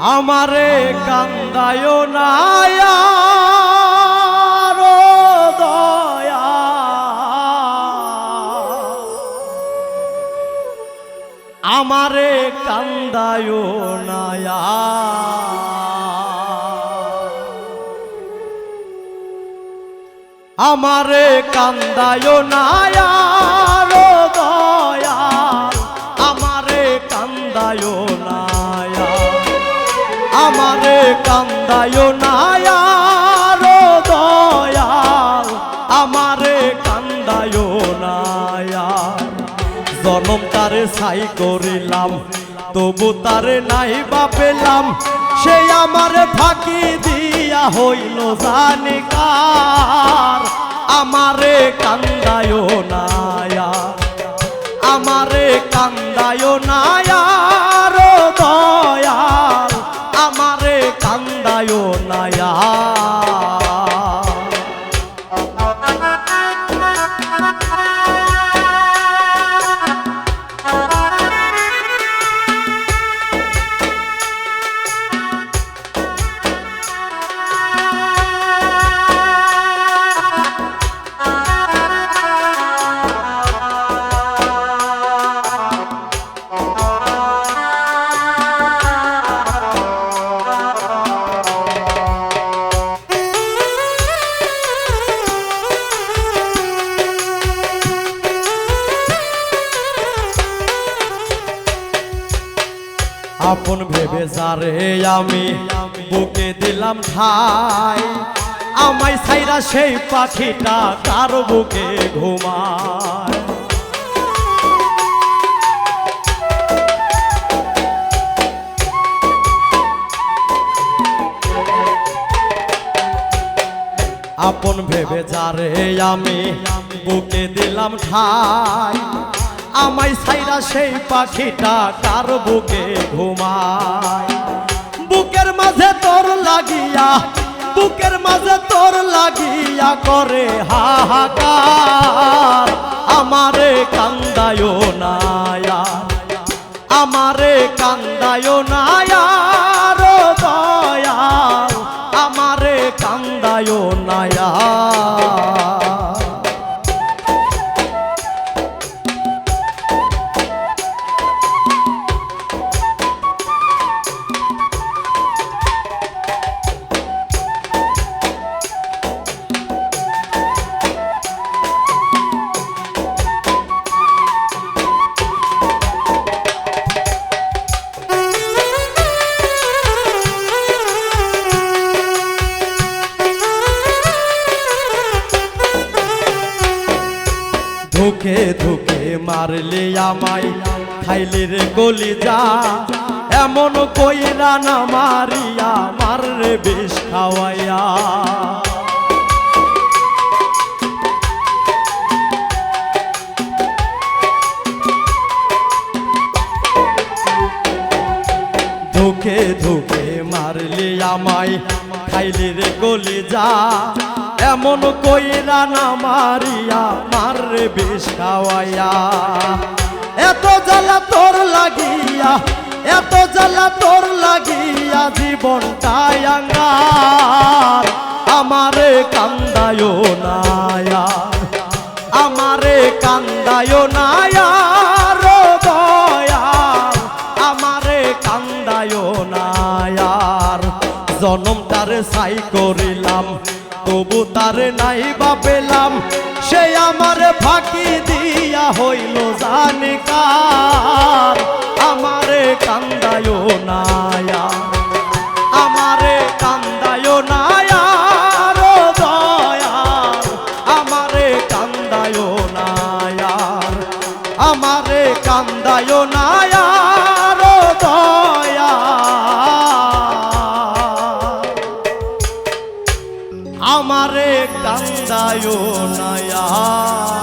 আমারে কান্দায় নায়া আমারে কান্দায় নায়া আমারে কান্দায় নায়া তারে ছাই করিলাম, তবু তারে নাই বা পেলাম। সে আমারে ফাঁকি দিয়া হইল জানি কার আমারে কান্দায় নায়া, আমারে কান্দায় নায়ার দয়াল। আমারে কান্দায় নায়া। আপন ভেবে যারে আমি বুকে দিলাম ঠাই। আমায় ছাইরা সেই পাখিটা কার বুকে ঘুমায়। আপন ভেবে যারে আমি বুকে দিলাম ঠাই। আমায় সাইরা সেই পাখিটা তার বুকে ঘুমায়। বুকের মাঝে তোর লাগিয়া, বুকের মাঝে তোর লাগিয়া করে হাহাকার। আমারে কান্দায় ধুকে ধুকে মারলে আমায়, খাইলে রে গলি যা এমন কইরা না মারিয়া মাররে বেশ খাওয়াইয়া। ধুকে ধুকে মারলে আমায়, খাইলে রে গলি যা এমন কইরা না মারিয়া মাররে বেশ খাওয়াইয়া। এত জ্বালা তোর লাগিয়া, এত জ্বালা তোর লাগিয়া জীবনটাই আঙ্গার। আমারে কান্দায় নায়া, আমারে কান্দায় নায়ার দয়াল। আমারে জনম তারে সাই করিলাম তবু তার নাই বা পেলাম সে আমার ফাঁকি দিয়া হইল জানি কান্দায় নয়া।